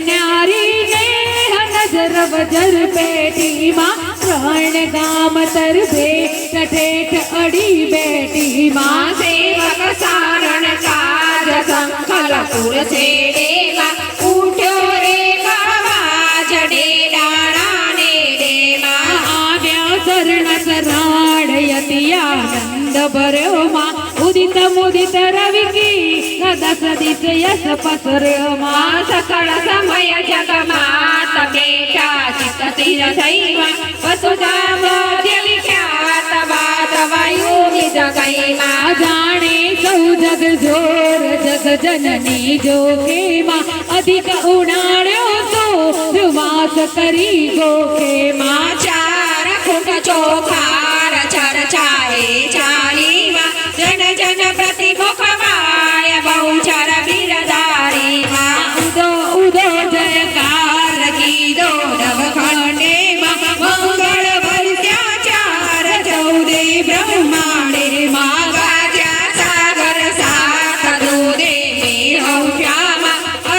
નારી નજર બજર પેટીમાં ત્રણ ગામ તરફે અડી બેટીમાં સેવક સારણ કાજ સંખલ પુર છે દેવા ઉઠ્યો ડેમાં આવ્યા શરણ શરાડયતિયાનંદ ભર્યો માં उदित मुदित रवि की सदा सदित पसर पसरमा सकल समय जग जगमाता बेटा चित तीर शैव वसुधा मोदलिका तवा तवायु जगई मा जाने सौ जग ज़ोर जग जननी जो के खेमा अधिक उणाण्यो तो मास करी गो के खेमा। चार खुट चोखार चार चाहे चार